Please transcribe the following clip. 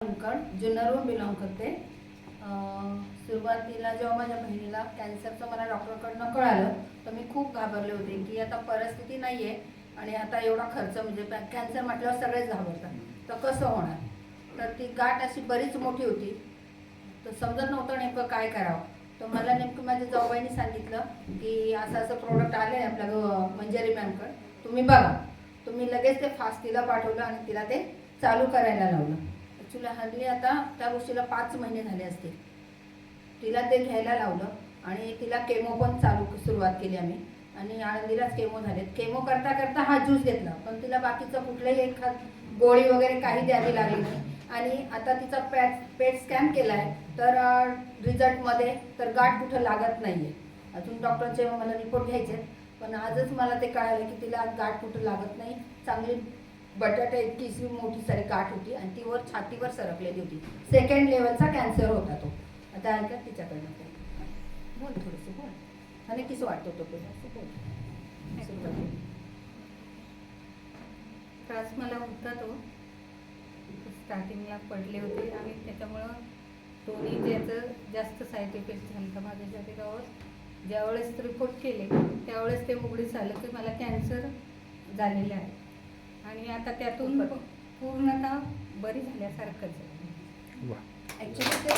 अंकड जुन्नरहून belong करते. सुरुवातीला जेव्हा माझ्या बहिणीला कॅन्सरचं मला डॉक्टरकडनं कळालं तर मी खूप घाबरले होते की आता परिस्थिती नाही आहे आणि आता एवढा खर्च म्हणजे कॅन्सर म्हटल्यावर सगळेच घाबरतात. तर कसं होणार? तर ती गाठ अशी बरीच मोठी होती. तर समजत नव्हतं नेमकं काय करावं. तर मला नेमकं माझ्या जाऊबाईंनी सांगितलं की असं असं प्रोडक्ट आलं आहे आपल्या ग- मंजरी तुम्ही बघा. तुम्ही लगेच ते फास्ट तिला पाठवलं आणि तिला ते चालू करायला लावलं. ॲक्च्युली हल्ली आता त्या गोष्टीला पाच महिने झाले असतील. तिला ते घ्यायला लावलं आणि तिला केमो पण चालू सुरुवात केली आम्ही. आणि आळंदीलाच केमो झालेत. केमो करता करता हा ज्यूस घेतला. पण तिला बाकीचं कुठलंही एक गोळी वगैरे काही द्यावी लागली नाही. आणि आता तिचा पॅट पेट स्कॅन केला आहे तर रिझल्टमध्ये तर गाठ कुठं लागत नाही आहे अजून डॉक्टरचे मला रिपोर्ट घ्यायचे पण आजच मला ते कळालं की तिला गाठ कुठं लागत नाही. चांगली बटाटा इतकी मोठी सारी काठ होती आणि ती वर छातीवर सरकलेली होती. सेकंड लेवलचा कॅन्सर होता तो. आता ऐका तिच्याकडनं बोल थोडंसं बोल. आणि किस वाटतो तो असं बोल. त्रास मला होता तो. स्टार्टिंगला पडले होते आणि त्याच्यामुळं दोन्ही त्याचं जास्त साईड इफेक्ट झाला तर माझ्या शरीरावर. ज्यावेळेस रिपोर्ट केले त्यावेळेस ते उघडीस झालं की मला कॅन्सर झालेलं आहे. आणि आता त्यातून पूर्णतः बरी झाल्यासारखंच आहे. वा. ऍक्च्युली ते